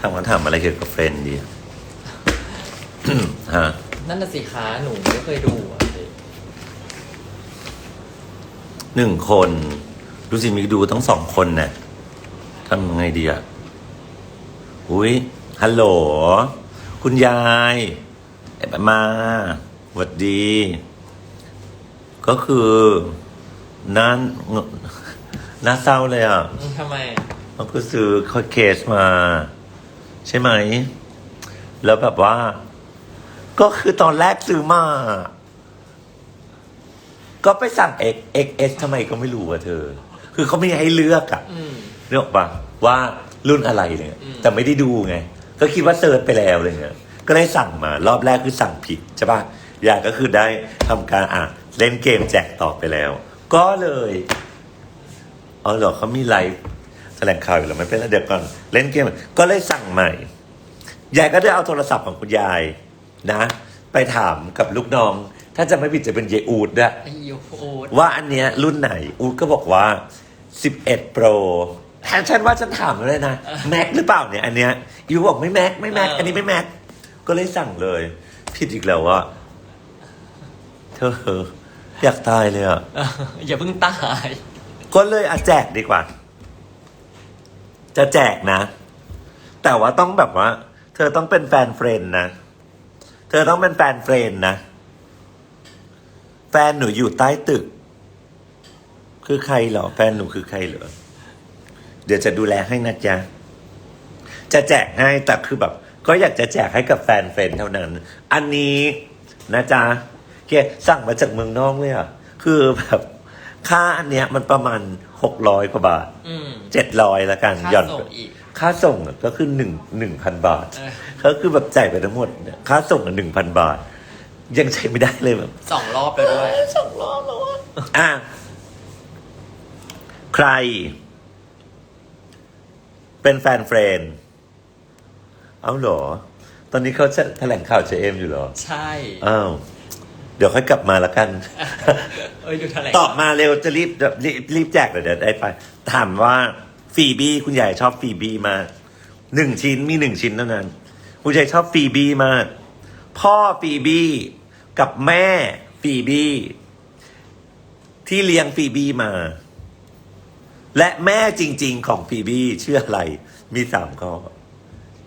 ทำคำถามอะไรเกี่ยวกับเฟรนด์ดีฮะนั่นน่ะสิคะหนูไม่เคยดูอะสิหนึ่งคนดูสิมีดูทั้งสองคนเนี่ยทำยังไงดีอะอุ้ยฮัลโหล คุณยายมาสวัสดี ก็คือน่าน่าเศร้าเลยอะอืมทำไมมันก็ซื้อเคสมา ใช่ไหม แล้วแบบว่า ก็คือตอนแรกซื้อมา ก็ไปสั่ง X XS ทำไมก็ไม่รู้อะเธอ คือเขาไม่ให้เลือกอะอืมนึกออกปะว่ารุ่นอะไรเนี่ยอืมแต่ไม่ได้ดูไง ก็คิดว่าเซิร์ชไปแล้วอะไรเงี้ยก็ได้สั่งมารอบแรกคือสั่งผิดใช่ปะอยากก็คือได้ทำการอะเล่นเกมแจกต่อไปแล้ว ก็เลยอ๋อเหรอเขามีไลฟ์ แถลงข่าวอยู่แล้วไม่เป็นไรเดี๋ยวก่อนเล่นเกมก็เลยสั่งใหม่ ยายก็ได้เอาโทรศัพท์ของคุณยายนะ ไปถามกับลูกน้อง ถ้าจะไม่ผิดจะเป็นเยอูดด้วยไอ้ยูโอ๊ตว่าอันเนี้ยรุ่นไหน อูดก็บอกว่า 11 Pro แทนฉันว่าฉันถามเลยนะแม็กหรือเปล่าเนี่ยอันเนี้ยยูบอกไม่แม็กไม่แม็กอันนี้ไม่แม็กก็เลยสั่งเลย ผิดอีกแล้วว่าเธออยากตายเลยอะเอออย่าเพิ่งตาย ก็เลยอะแจกดีกว่า จะแจกนะ แต่ว่าต้องแบบว่า เธอต้องเป็นแฟนเฟรนนะ เธอต้องเป็นแฟนเฟรนนะ แฟนหนูอยู่ใต้ตึก คือใครเหรอ แฟนหนูคือใครเหรอ เดี๋ยวจะดูแลให้นะจ๊ะ จะแจกให้แต่คือแบบ ก็อยากจะแจกให้กับแฟนเฟรนเท่านั้น อันนี้นะจ๊ะเกสั่งมาจากเมืองนอกเลยอะ คือแบบ ค่าอันเนี้ยมันประมาณหกร้อยกว่าบาทอืม เจ็ดร้อยละกันค่าหย่อนส่งอีก ค่าส่งอะก็คือหนึ่งหนึ่งพันบาท เออ ก็คือแบบจ่ายไปทั้งหมดเนี่ยค่าส่งหนึ่งพันบาท ยังใช้ไม่ได้เลยแบบ สองรอบแล้วด้วย สองรอบแล้วอะอะ ใคร เป็นแฟนเฟรนด์เอาเหรอ ตอนนี้เขาจะแถลงข่าวเจเอ็มอยู่เหรอ ใช่ อ้าว เดี๋ยวค่อยกลับมาละกัน เอ้ยดูแถลงตอบมาเร็วจะรีบรีบรีบแจกเดี๋ยวเดี๋ยวได้ไป ถามว่าฟีบี้คุณยายชอบฟีบี้มากหนึ่งชิ้นมีหนึ่งชิ้นเท่านั้น คุณยายชอบฟีบี้มาก พ่อฟีบี้กับแม่ฟีบี้ที่เลี้ยงฟีบี้มา และแม่จริง ๆ ของฟีบี้ชื่ออะไร มีสามข้อ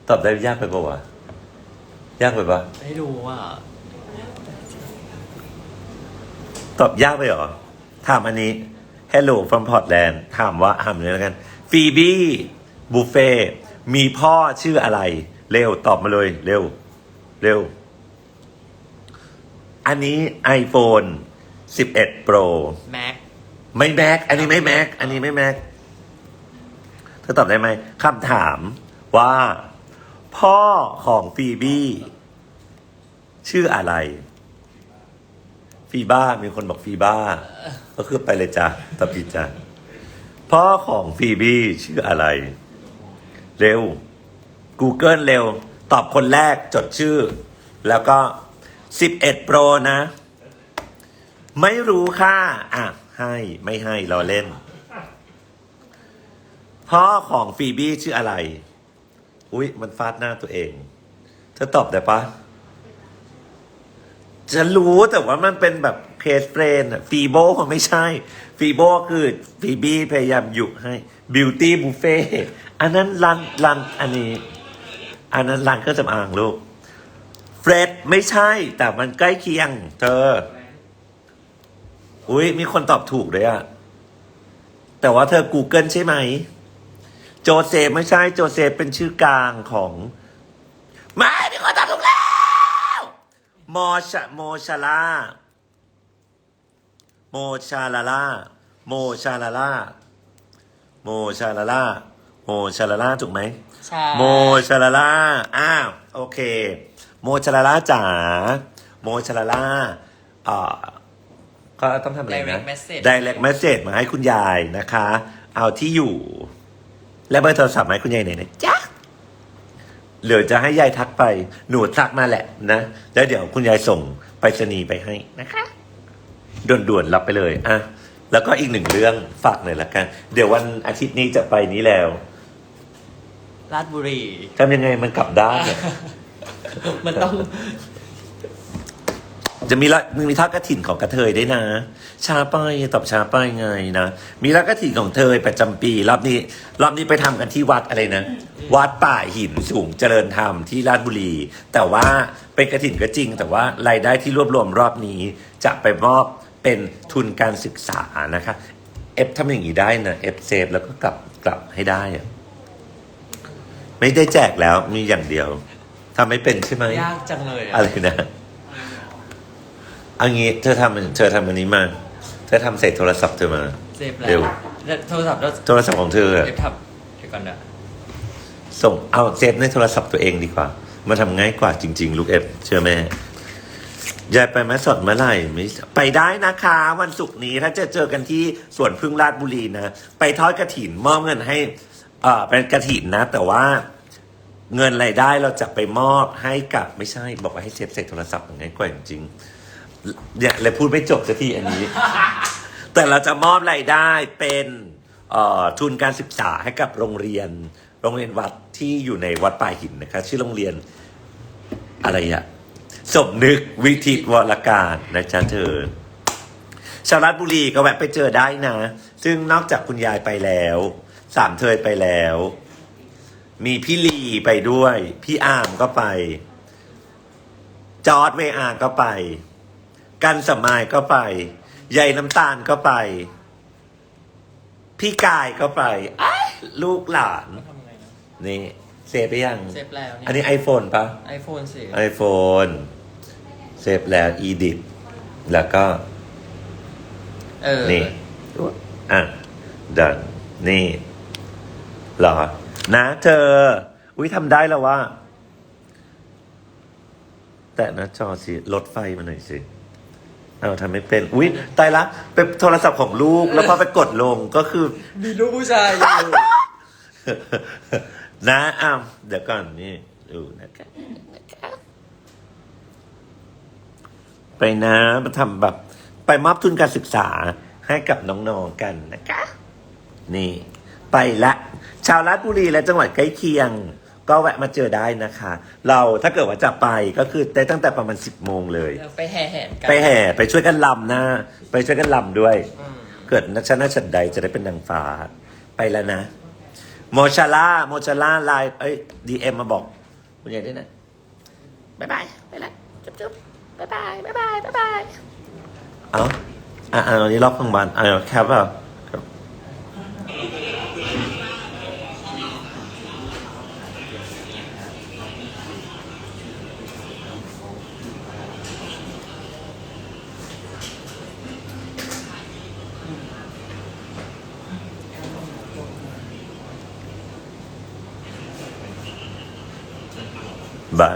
ตอบได้ยากไปปะวะยากไปปะไม่รู้อะ ตอบยากไปเหรอ ถามอันนี้ Hello from Portland ถามว่าอ่านเลยแล้วกันฟีบี้บุฟเฟ่มีพ่อชื่ออะไร เร็วตอบมาเลย เร็ว เร็ว อันนี้ iPhone 11 Pro แม็กไม่แม็กอันนี้ไม่แม็กอันนี้ไม่แม็กเธอตอบได้ไหมคำถามว่า พ่อของฟีบี้ ชื่ออะไร ฟีบ้า มีคนบอกฟีบ้า ก็คือไปเลยจ้ะตอบผิจ้ะพ่อของฟีบี้ชื่ออะไร เร็ว Google เร็ว ตอบคนแรกจดชื่อ แล้วก็11 Pro นะ ไม่รู้ค่ะ อะ ให้ไม่ให้รอเล่น พ่อของฟีบี้ชื่ออะไร อุ๊ย มันฟาดหน้าตัวเอง เธอตอบได้ปะ จะรู้แต่ว่ามันเป็นแบบเคสเฟรนอะฟีโบไม่ใช่ ฟีโบคือฟีบี้พยายามหยุให้บิวตี้บุฟเฟ่อันนั้นรันรันอันนี้ อันนั้นรันเครื่องสำอางลูกเฟรดไม่ใช่ แต่มันใกล้เคียง เธอ อุ้ยมีคนตอบถูกเลยอะแต่ว่าเธอ Google ใช่ไหม โจเซฟไม่ใช่ โจเซฟเป็นชื่อกลางของ ไม่มีคนตอบถูกแล้ว โมชาโมชาลาโมชาลาลาโมชาลาลาโมชาลาลาโมชาลาลาถูกไหมใช่โมชาลาลาอ้าวโอเค โมชาลาลาจ๋าโมชาลาลาอ่าก็ต้องทำอะไรนะ Direct message direct message มาให้คุณยายนะคะ เอาที่อยู่ และเบอร์โทรศัพท์มาให้คุณยายไหนอยนะจ๊ะ หรือจะให้ยายทักไปหนูทักมาแหละนะ แล้วเดี๋ยวคุณยายส่งไปรษณีย์ไปให้นะคะด่วนๆรับไปเลยอะแล้วก็อีกหนึ่งเรื่องฝากหน่อยละกัน เดี๋ยววันอาทิตย์นี้จะไปนี้แล้วราชบุรีทำยังไงมันกลับด้านอะมันต้อง จะมีละมันมีทอดกระถิ่นของกระเทยด้วยนะชาป้ายตอบชาป้ายไงนะมีทอดกระถิ่นของเทยประจำปีรอบนี้รอบนี้ไปทำกันที่วัดอะไรนะ วัดป่าหินสูงเจริญธรรมที่ราชบุรี แต่ว่าเป็นกระถิ่นก็จริง แต่ว่ารายได้ที่รวบรวมรอบนี้ จะไปมอบเป็นทุนการศึกษานะคะเอฟทำอย่างนี้ได้นะเอฟเซฟแล้วก็กลับกลับให้ได้อะไม่ได้แจกแล้วมีอย่างเดียวทำไม่เป็นใช่ไหมยากจังเลยอะอะไรนะ เอางี้เธอทำเธอทำอันนี้มา เธอทำใส่โทรศัพท์เธอมา เซฟแล้เร็ว วแล้วโทรศัพท์เราโทรศัพท์ของเธออะเซฟทับเดี๋ยวก่อนนะส่งเอาเซฟในโทรศัพท์ตัวเองดีกว่า มาทำง่ายกว่าจริง ๆ ลูกเอฟเชื่อแม่ยายไปแม่สดเมื่อไหร่ไม่ไปได้นะคะ วันศุกร์นี้ถ้าจะเจอกันที่สวนพึ่งราชบุรีนะ ไปทอดกระถินมอบเงินให้เอ่อเป็นกระถินนะ แต่ว่าเงินรายได้เราจะไปมอบให้กับไม่ใช่ บอกว่าให้เซฟใส่โทรศัพท์ง่ายกว่าจริงๆ เนี่ยเลยพูดไม่จบสักทีอันนี้ แต่เราจะมอบรายได้เป็นเอ่อทุนการศึกษาให้กับโรงเรียน โรงเรียนวัดที่อยู่ในวัดป่าหินนะคะชื่อโรงเรียนอะไรอะสมนึกวิทิตวรการนะจ๊ะเธอชาวราชบุรีก็แวะไปเจอได้นะ ซึ่งนอกจากคุณยายไปแล้ว สามเทยไปแล้ว มีพี่ลีไปด้วย พี่อามก็ไป จอร์ดเวอาก็ไป กันสมายก็ไปยายน้ำตาลก็ไป พี่กายก็ไปอ้ายลูกหลาน ทำไงนะ นี่เซฟไปยัง เซฟแล้วเนี่ย อันนี้ iPhone ปะไอโฟนสิ iPhone เซฟแล้ว edit แล้วก็ เออ นี่ อะ ดัน นี่เหรอ นะ เธอ อุ้ยทำได้แล้วว่า แต่หนะจอสิ ลดไฟมาหน่อยสิ เอาทำไม่เป็น อุ้ยตายละเป็นโทรศัพท์ของลูกแล้วพอไปกดลงก็คือ มีลูกผู้ชายอยู่ นะอ้าวเดี๋ยวก่อนนี่ดูนะคะไปนะมาทำแบบ ไปมอบทุนการศึกษาให้กับน้องๆกันนะคะ นี่ ไปละ ชาวราชบุรีและจังหวัดใกล้เคียง ก็แวะมาเจอได้นะคะ เราถ้าเกิดว่าจะไปก็คือได้ตั้งแต่ประมาณสิบโมงเลย ไปแห่แหนกันไปแห่ไปช่วยกันลำนะไปช่วยกันลำด้วย อืมเกิดนัชนาชันใดจะได้เป็นนางฟ้า ไปแล้วนะ โมชาล่าโมชาล่าไลน์เอ้ยดีเอ็มมาบอกคุณยายด้วยนะบายบายไปละจุ๊บจุ๊บบายบายบายบายบายบายเอาอะอะวันนี้รอบกลางวันอะแคปเปล่า บาย